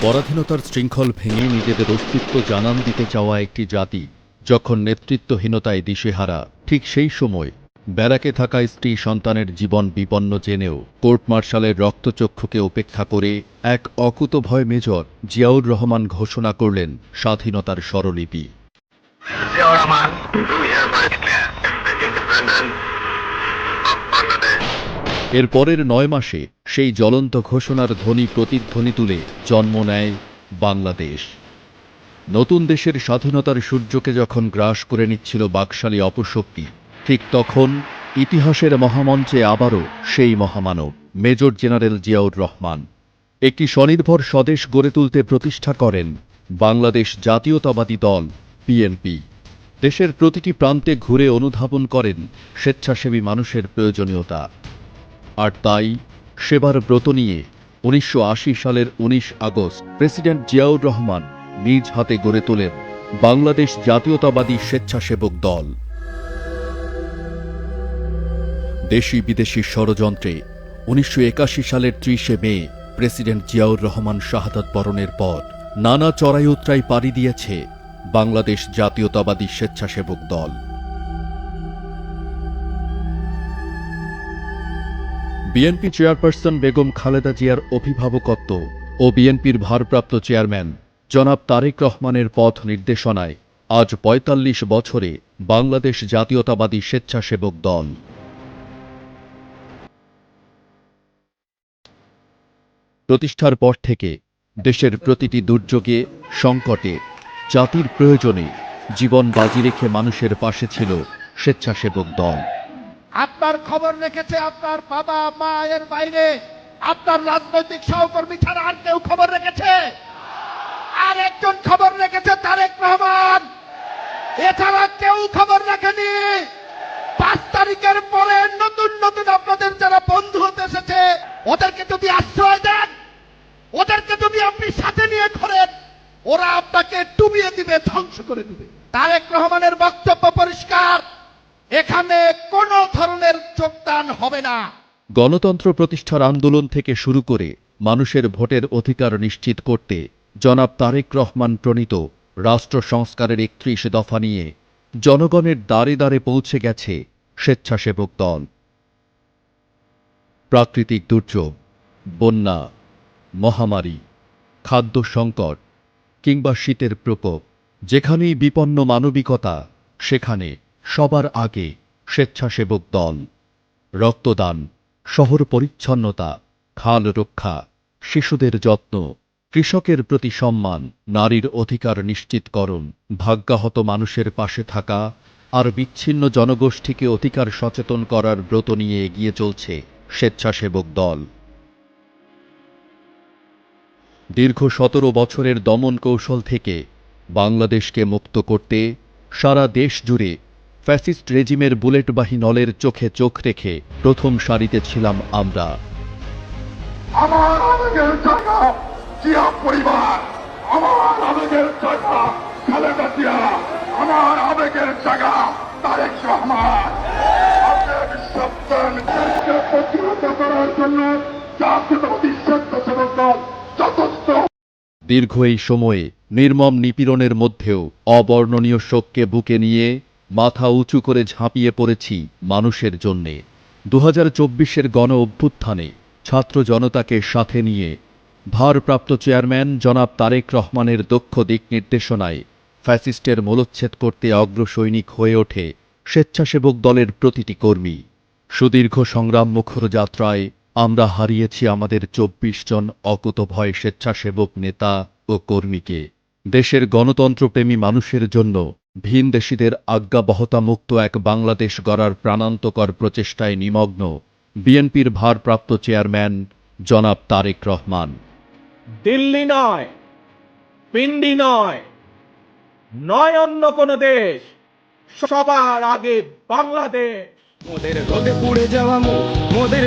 পরাধীনতার শৃঙ্খল ভেঙে নিজেদের অস্তিত্ব জানান দিতে চাওয়া একটি জাতি, যখন নেতৃত্বহীনতায় দিশেহারা, ঠিক সেই সময় ব্যারাকে থাকা স্ত্রী সন্তানের জীবন বিপন্ন জেনেও কোর্ট মার্শালের রক্তচক্ষুকে উপেক্ষা করে এক অকুতভয় মেজর জিয়াউর রহমান ঘোষণা করলেন স্বাধীনতার স্বরলিপি। এর পরের নয় মাসে সেই জ্বলন্ত ঘোষণার ধ্বনি প্রতিধ্বনি তুলে জন্ম নেয় বাংলাদেশ। নতুন দেশের স্বাধীনতার সূর্যকে যখন গ্রাস করে নিচ্ছিল বাকশালী অপশক্তি, ঠিক তখন ইতিহাসের মহামঞ্চে আবারও সেই মহামানব, মেজর জেনারেল জিয়াউর রহমান। একটি স্বনির্ভর স্বদেশ গড়ে তুলতে প্রতিষ্ঠা করেন বাংলাদেশ জাতীয়তাবাদী দল, বিএনপি। দেশের প্রতিটি প্রান্তে ঘুরে অনুধাবন করেন স্বেচ্ছাসেবী মানুষের প্রয়োজনীয়তা। আর তাই সেবার ব্রত নিয়ে উনিশশো আশি সালের ১৯ আগস্ট প্রেসিডেন্ট জিয়াউর রহমান নিজ হাতে গড়ে তোলেন বাংলাদেশ জাতীয়তাবাদী স্বেচ্ছাসেবক দল। দেশি বিদেশি ষড়যন্ত্রে উনিশশো একাশি সালের ত্রিশে মে প্রেসিডেন্ট জিয়াউর রহমান শাহাদাত বরণের পর নানা চড়াই পাড়ি দিয়েছে বাংলাদেশ জাতীয়তাবাদী স্বেচ্ছাসেবক দল। বিএনপি চেয়ারপারসন বেগম খালেদা জিয়ার অভিভাবকত্ব ও বিএনপির ভারপ্রাপ্ত চেয়ারম্যান জনাব তারেক রহমানের পথ নির্দেশনায় আজ ৪৫ বছরে বাংলাদেশ জাতীয়তাবাদী স্বেচ্ছাসেবক দল। প্রতিষ্ঠার পর থেকে দেশের প্রতিটি দুর্যোগে, সংকটে, জাতির প্রয়োজনে জীবন বাজি রেখে মানুষের পাশে ছিল স্বেচ্ছাসেবক দল। আপনার খবর রেখেছে আপনার বাবা, মায়ের বাইরে। আপনার রাজনৈতিক সহকর্মী ছাড়া আর কেউ খবর রেখেছে? আর একজন খবর রেখেছে তারেক রহমান। এছাড়া কেউ খবর রাখেনি। পাঁচ তারিখের পরে নতুন নতুন আপনাদের যারা বন্ধু হতে এসেছে, ওদেরকে যদি আশ্রয় দেন, ওদেরকে যদি আপনি সাথে নিয়ে ঘোরেন, ওরা আপনাকে ডুবিয়ে দিবে, ধ্বংস করে দিবে। তারেক রহমানের বক্তব্য পরিষ্কার। এখানে কোনো ধরনের যোগদান হবে না। গণতন্ত্র প্রতিষ্ঠার আন্দোলন থেকে শুরু করে মানুষের ভোটের অধিকার নিশ্চিত করতে জনাব তারেক রহমান প্রণীত রাষ্ট্র সংস্কারের একত্রিশ দফা নিয়ে জনগণের দ্বারে দ্বারে পৌঁছে গেছে স্বেচ্ছাসেবক দল। প্রাকৃতিক দুর্যোগ, বন্যা, মহামারী, খাদ্য সংকট কিংবা শীতের প্রকোপ, যেখানেই বিপন্ন মানবিকতা, সেখানে সবার আগে স্বেচ্ছাসেবক দল, রক্তদান, শহর পরিচ্ছন্নতা, খাল রক্ষা, শিশুদের যত্ন, কৃষকের প্রতি সম্মান, নারীর অধিকার নিশ্চিতকরণ, ভাগ্যাহত মানুষের পাশে থাকা আর বিচ্ছিন্ন জনগোষ্ঠীকে অধিকার সচেতন করার ব্রত নিয়ে এগিয়ে চলছে স্বেচ্ছাসেবক দল। দীর্ঘ সতেরো বছরের দমন কৌশল থেকে বাংলাদেশকে মুক্ত করতে সারা দেশ জুড়ে ফ্যাসিস্ট রেজিমের বুলেটবাহী নলের চোখে চোখ রেখে প্রথম সারিতে ছিলাম আমরা। আবেগের জায়গা তারেক রহমান। প্রতিহত করার জন্য জাতীয়তাবাদী স্বেচ্ছাসেবক দল যথেষ্ট। দীর্ঘ এই সময়ে নির্মম নিপীড়নের মধ্যেও অবর্ণনীয় শোককে বুকে নিয়ে মাথা উঁচু করে ঝাঁপিয়ে পড়েছি মানুষের জন্যে। দু হাজার চব্বিশের গণ অভ্যুত্থানে ছাত্র জনতাকে সাথে নিয়ে ভারপ্রাপ্ত চেয়ারম্যান জনাব তারেক রহমানের দক্ষ দিক নির্দেশনায় ফ্যাসিস্টের মূলচ্ছেদ করতে অগ্রসৈনিক হয়ে ওঠে স্বেচ্ছাসেবক দলের প্রতিটি কর্মী। সুদীর্ঘ সংগ্রাম মুখর যাত্রায় আমরা হারিয়েছি আমাদের চব্বিশ জন অকুতভয় স্বেচ্ছাসেবক নেতা ও কর্মীকে। দেশের গণতন্ত্রপ্রেমী মানুষের জন্য ভিনদেশীদের আজ্ঞাবহতা মুক্ত এক বাংলাদেশ গড়ার প্রাণান্তকর প্রচেষ্টায় নিমগ্ন বিএনপির ভারপ্রাপ্ত চেয়ারম্যান জনাব তারেক রহমান। দিল্লি নয় পিন্ডি নয় নয় অন্য কোন দেশ সবার আগে বাংলাদেশ। মোদের রোদে পুড়ে যাওয়া মোদের